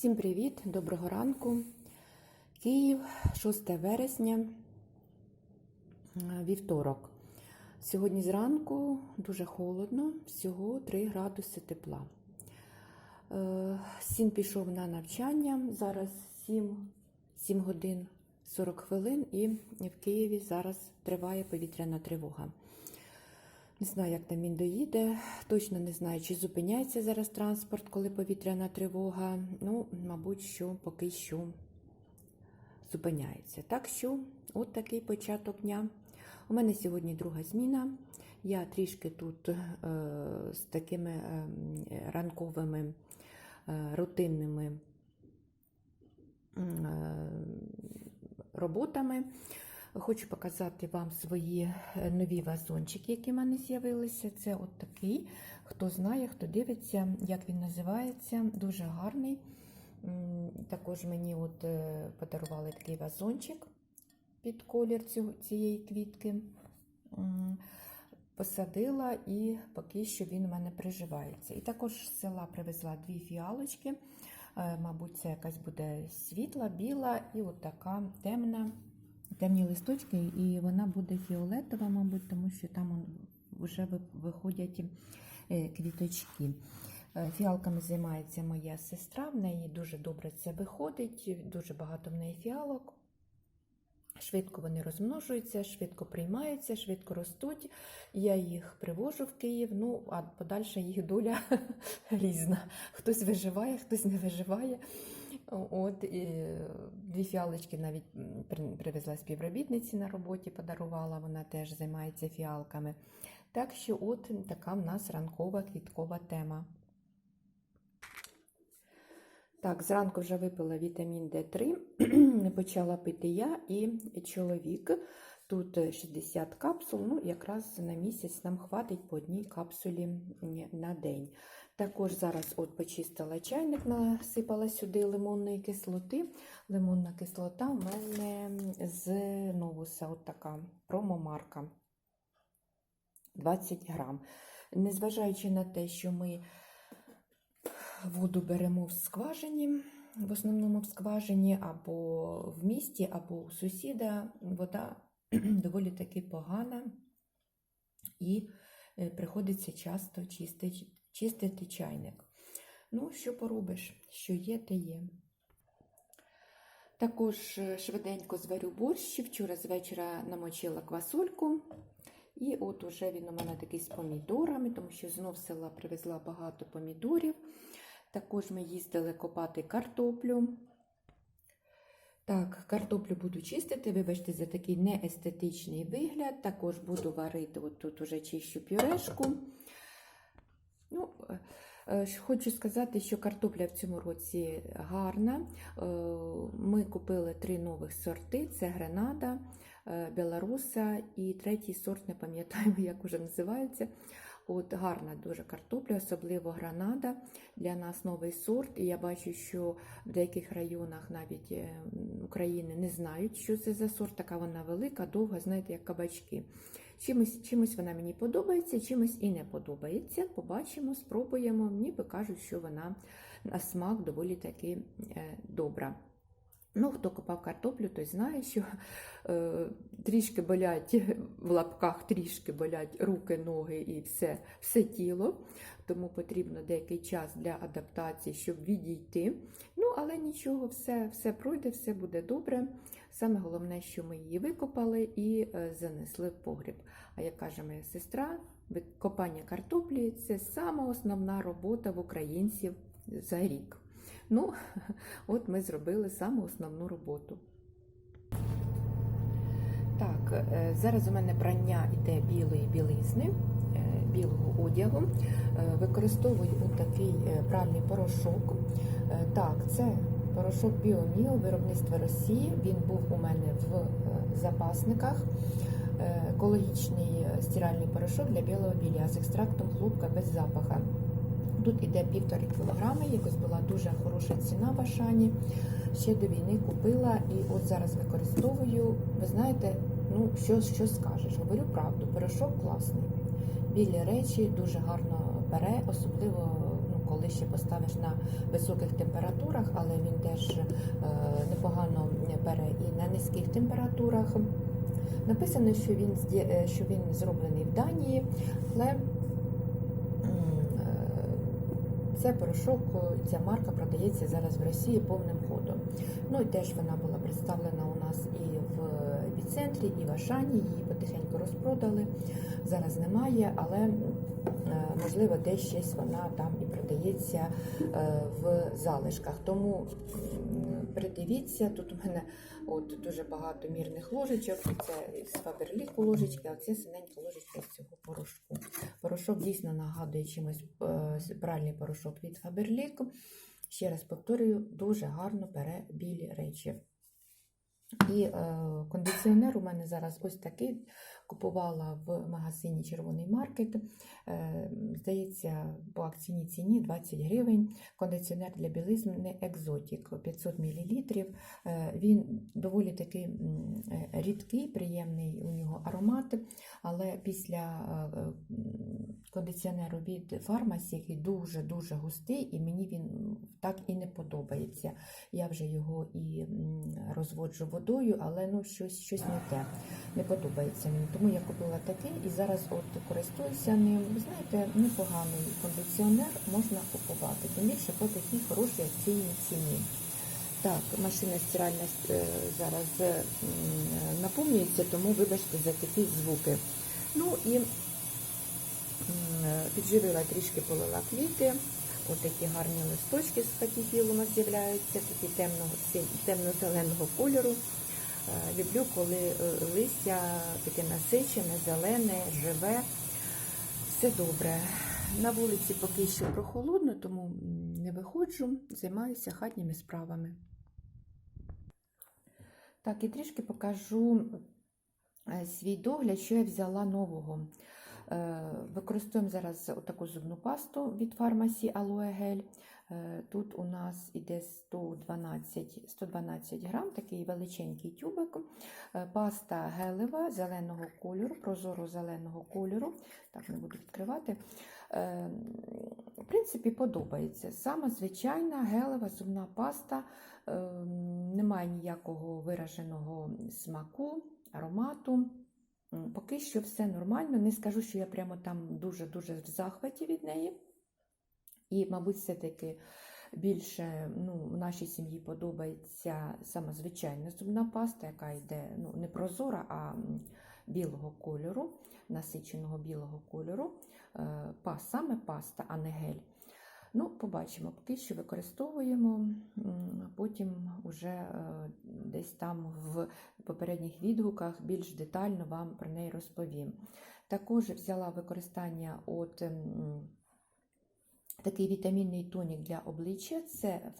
Всім привіт, доброго ранку. Київ, 6 вересня, е, вівторок. Сьогодні зранку дуже холодно, всього 3 градуси тепла. Е, Син пішов на навчання. Зараз 7, 7 годин 40 хвилин, і в Києві зараз триває повітряна тривога. Не знаю, як там він доїде. Точно не знаю, чи зупиняється зараз транспорт, коли повітряна тривога. Ну, мабуть, що поки що зупиняється. Так що, от такий початок дня. У мене сьогодні друга зміна. Я трішки тут е, з такими е, ранковими е, рутинними е, роботами. Хочу показати вам свої е, нові вазончики, які в мене з'явилися. Це от такий. Хто знає, хто дивиться, як він називається. Дуже гарний. Також мені от е, подарували такий вазончик під колір цієї квітки. Посадила і поки що він у мене приживається. І також з села привезла дві фіалочки. Е, Мабуть, це якась буде світла, біла і от така темна темні листочки, і вона буде фіолетова, мабуть, тому що там вже виходять е, квіточки. Е, Фіалками займається моя сестра, в неї дуже добре це виходить, дуже багато в неї фіалок. Швидко вони розмножуються, швидко приймаються, швидко ростуть. Я їх привожу в Київ, ну а подальша їх доля різна. Хтось виживає, хтось не виживає. От і дві фіалочки навіть привезла співробітниці на роботі, подарувала, вона теж займається фіалками. Так що, от така в нас ранкова квіткова тема. Так, зранку вже випила вітамін Д3, почала пити я і чоловік. Тут 60 капсул, ну якраз на місяць нам хватить по одній капсулі на день. Також зараз от почистила чайник, насипала сюди лимонної кислоти. Лимонна кислота в мене з новуса, от така промомарка 20 грам. Незважаючи на те, що ми воду беремо в скважині, в основному в скважині або в місті, або у сусіда, вода доволі таки погана і е, приходиться часто чистити, чистити чайник. Ну, що поробиш, що є, те є. Також е, швиденько зварю борщ. Вчора з вечора намочила квасольку. І от уже він у мене такий з помідорами, тому що знов села привезла багато помідорів. Також ми їздили копати картоплю. Так, картоплю буду чистити, вибачте, за такий неестетичний вигляд. Також буду варити, от тут уже чищу пюрешку. Ну, е, е, Хочу сказати, що картопля в цьому році гарна. Е, Ми купили три нових сорти: це Гренада, е, Беларуса і третій сорт, не пам'ятаю, як вже називається. От гарна дуже картопля, особливо гранада. Для нас новий сорт. І я бачу, що в деяких районах навіть України не знають, що це за сорт. Така вона велика, довга, знаєте, як кабачки. Чимось, чимось вона мені подобається, чимось і не подобається. Побачимо, спробуємо. Ніби кажуть, що вона на смак доволі таки е, добра. Ну, хто копав картоплю, той знає, що е, трішки болять в лапках, трішки болять руки, ноги і все, все тіло. Тому потрібно деякий час для адаптації, щоб відійти. Ну, але нічого, все, все пройде, все буде добре. Саме головне, що ми її викопали і е, занесли в погріб. А як каже моя сестра, копання картоплі це сама основна робота в українців за рік. Ну, от ми зробили саму основну роботу. Так, е, зараз у мене прання йде білої білизни, е, білого одягу. Використовую такий пральний порошок. Так, це порошок Біоміл, виробництва Росії. Він був у мене в е, запасниках. Е, Екологічний стиральний порошок для білого білья з екстрактом хлопка без запаха. Тут іде півтори кілограми, якось була дуже хороша ціна в Ашані. Ще до війни купила і от зараз використовую. Ви знаєте, ну що, що скажеш? Говорю правду, порошок класний. Білі речі дуже гарно бере, особливо коли ще поставиш на високих температурах, але він теж е, непогано бере і на низьких температурах. Написано, що він, е, що він зроблений в Данії, але е, це порошок, ця марка продається зараз в Росії повним ходом. Ну і теж вона була представлена у нас і в епіцентрі, і в Ашані. Її потихеньку розпродали. Зараз немає, але можливо десь щось вона там і продається е, в залишках. Тому придивіться, тут у мене от дуже багато мірних ложечок. Це з Фаберліку ложечки, а це синенька ложечка з цього порошку. Порошок дійсно нагадує чимось е, пральний порошок від Фаберлік. Ще раз повторюю, дуже гарно бере білі речі. І е, кондиціонер у мене зараз ось такий. Купувала в магазині Червоний маркет. Е, здається, по акційній ціні 20 гривень. Кондиціонер для білизни екзотік 500 мл. Е, він доволі такий е, рідкий, приємний у нього аромат, але після кондиціонеру від фармасі, який дуже-дуже густий, і мені він так і не подобається. Я вже його і розводжу водою, але ну, щось, щось не те. Не подобається мені. Тому я купила такий і зараз от користуюся ним. Ви знаєте, непоганий кондиціонер можна купувати, тим більше по такій хорошій акційній ціні. Так, машина стиральна е, зараз е, наповнюється, тому вибачте за такі звуки. Ну і підживила трішки полила квіти. Ось такі гарні листочки з патіфілума з'являються, такі темно-зеленого кольору. Е, Люблю, коли е, листя таке насичене, зелене, живе. Все добре. На вулиці поки що прохолодно, тому не виходжу, займаюся хатніми справами. Так, і трішки покажу е, свій догляд, що я взяла нового. Використовуємо зараз таку зубну пасту від фармасі Aloe Gel. Е, Тут у нас іде 112, 112 грам, такий величенький тюбик. Е, Паста гелева зеленого кольору, прозоро зеленого кольору. Так, не буду відкривати. Е, В принципі, подобається. Сама звичайна гелева зубна паста. Немає ніякого вираженого смаку, аромату. Поки що все нормально. Не скажу, що я прямо там дуже-дуже в захваті від неї. І, мабуть, все-таки більше ну, в нашій сім'ї подобається саме звичайна зубна паста, яка йде ну, не прозора, а білого кольору, насиченого білого кольору. Е, Пас, саме паста, а не гель. Ну, побачимо, поки що використовуємо, потім уже е, десь там в попередніх відгуках більш детально вам про неї розповім. Також взяла використання от такий вітамінний тонік для обличчя це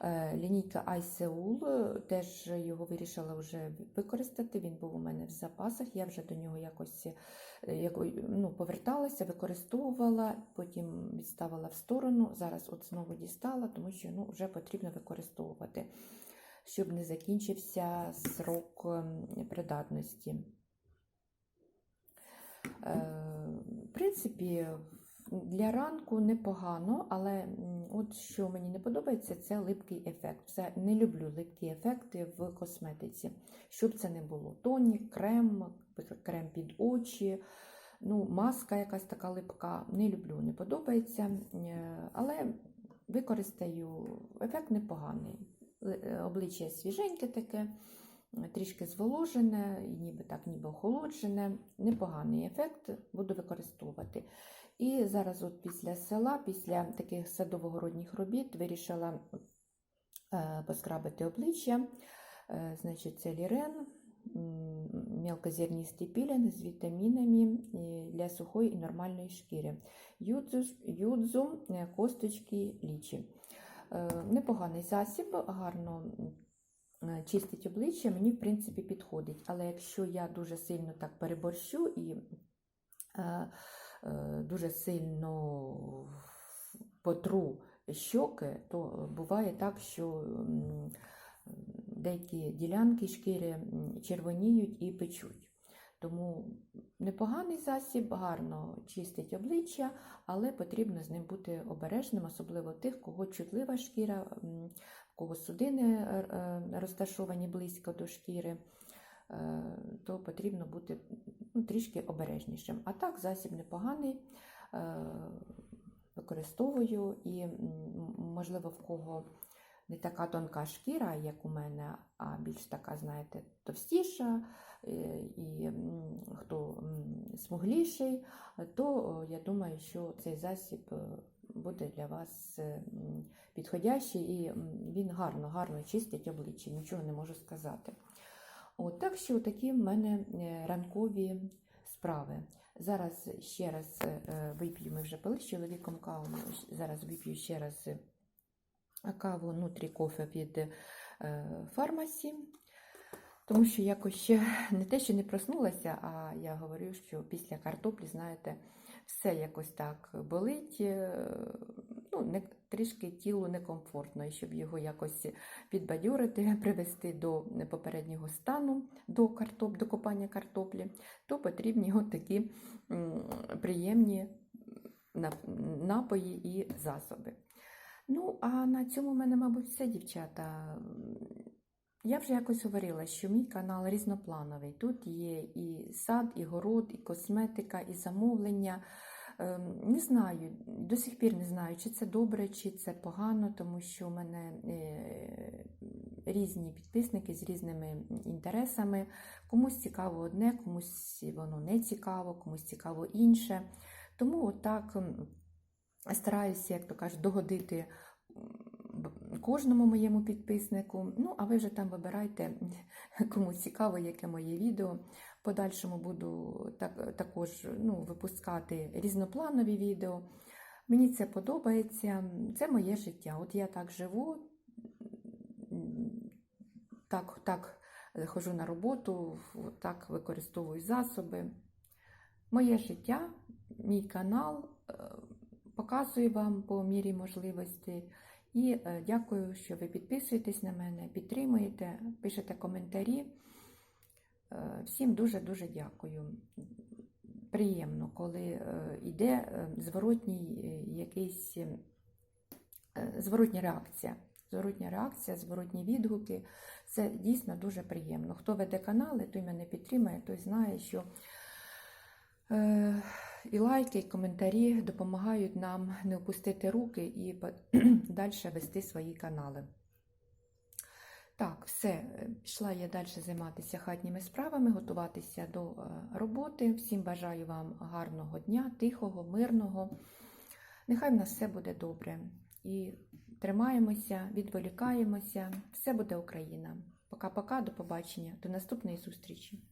е, лінійка Айсеул. е, Теж його вирішила вже використати. Він був у мене в запасах. Я вже до нього якось е, ну, поверталася, використовувала, потім відставила в сторону. Зараз от знову дістала, тому що ну, вже потрібно використовувати, щоб не закінчився срок ем, придатності. Е, В принципі, для ранку непогано, але от що мені не подобається, це липкий ефект. Це не люблю липкі ефекти в косметиці. Щоб це не було тонік, крем, крем під очі, ну, маска якась така липка. Не люблю, не подобається. Е, Але використаю ефект непоганий. Е, Обличчя свіженьке таке трішки зволожене, ніби так, ніби охолоджене. Непоганий ефект, буду використовувати. І зараз, от після села, після таких садово-городніх робіт, вирішила е, поскрабити обличчя. Е, Значить, це лірен, м, мелкозернистий пілінг з вітамінами е, для сухої і нормальної шкіри. Юдзу, юдзу косточки лічі. Непоганий засіб, гарно чистить обличчя, мені в принципі підходить. Але якщо я дуже сильно так переборщу і е, е, дуже сильно потру щоки, то буває так, що деякі ділянки шкіри червоніють і печуть. Тому непоганий засіб, гарно чистить обличчя, але потрібно з ним бути обережним, особливо тих, кого чутлива шкіра, кого судини е, е, розташовані близько до шкіри, е, то потрібно бути ну, трішки обережнішим. А так, засіб непоганий, використовую і, можливо, в кого не така тонка шкіра, як у мене, а більш така, знаєте, товстіша, і хто смугліший, то я думаю, що цей засіб буде для вас е, підходящий і він гарно, гарно чистить обличчя, нічого не можу сказати. От, так що такі в мене е, ранкові справи. Зараз ще раз е, вип'ю, ми вже пили з чоловіком каву, зараз вип'ю ще раз каву нутрі кофе від фармасі. Тому що якось ще не те, що не проснулася, а я говорю, що після картоплі, знаєте, все якось так болить, е, ну, не, трішки тілу некомфортно, і щоб його якось підбадьорити, привести до попереднього стану, до, картоп, до копання картоплі, то потрібні от такі приємні напої і засоби. Ну, а на цьому в мене, мабуть, все, дівчата. Я вже якось говорила, що мій канал різноплановий. Тут є і сад, і город, і косметика, і замовлення. Ем, Не знаю, до сих пір не знаю, чи це добре, чи це погано, тому що у мене е, різні підписники з різними інтересами. Комусь цікаво одне, комусь воно не цікаво, комусь цікаво інше. Тому отак стараюся, як то кажуть, догодити кожному моєму підписнику. Ну, а ви вже там вибирайте, кому цікаво, яке моє відео. Подальшому буду так, також ну, випускати різнопланові відео. Мені це подобається, це моє життя. От я так живу, так, так ходжу на роботу, так використовую засоби. Моє життя, мій канал е, показую вам по мірі можливості. І е, дякую, що ви підписуєтесь на мене, підтримуєте, пишете коментарі. Е, Всім дуже-дуже дякую. Приємно, коли е, йде зворотній якийсь зворотня реакція. Зворотня реакція, зворотні відгуки. Це дійсно дуже приємно. Хто веде канали, той мене підтримує, той знає, що і лайки, і коментарі допомагають нам не опустити руки і далі вести свої канали. Так, все, пішла я далі займатися хатніми справами, готуватися до е, роботи. Всім бажаю вам гарного дня, тихого, мирного. Нехай в нас все буде добре. І тримаємося, відволікаємося. Все буде Україна. Пока-пока, до побачення, до наступної зустрічі.